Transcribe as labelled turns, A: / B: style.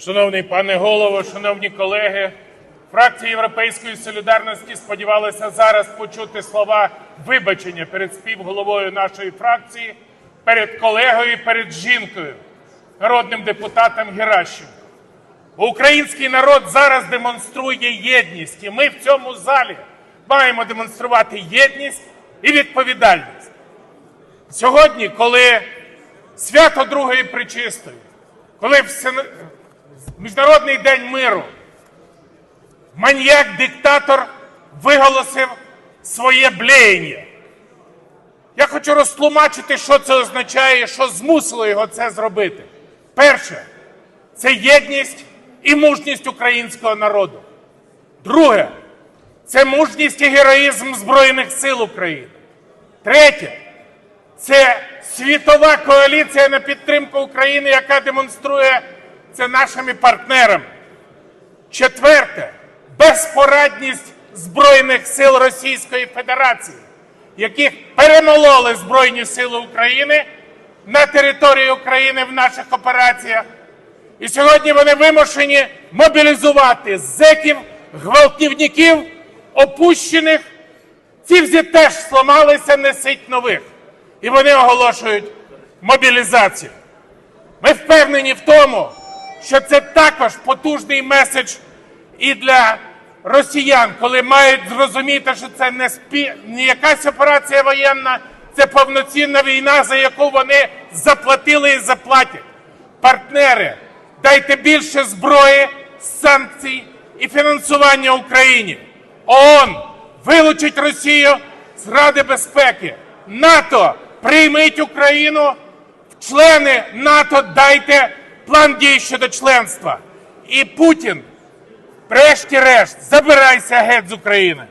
A: Шановний пане голово, шановні колеги, фракція Європейської солідарності сподівалася зараз почути слова вибачення перед співголовою нашої фракції, перед колегою, перед жінкою, народним депутатом Геращенко. Український народ зараз демонструє єдність, і ми в цьому залі маємо демонструвати єдність і відповідальність. Сьогодні, коли свято Другої Пречистої, коли Міжнародний день миру, маньяк-диктатор виголосив своє блеяння. Я хочу розтлумачити, що це означає, що змусило його це зробити. Перше, це єдність і мужність українського народу. Друге, це мужність і героїзм Збройних сил України. Третє, це світова коаліція на підтримку України, яка демонструє це нашими партнерами. Четверте, безпорадність Збройних сил Російської Федерації, яких перемололи Збройні Сили України на території України в наших операціях. І сьогодні вони вимушені мобілізувати зеків, гвалтівників, опущених. Ці всі теж сломалися, несить нових. І вони оголошують мобілізацію. Ми впевнені в тому, що це також потужний меседж і для росіян, коли мають зрозуміти, що це не, спі... не якась операція воєнна, це повноцінна війна, за яку вони заплатили і заплатять. Партнери, дайте більше зброї, санкцій і фінансування Україні. ООН вилучить Росію з Ради безпеки. НАТО прийміть Україну члени НАТО, дайте план дій щодо членства. І Путін, врешті-решт, забирайся геть з України.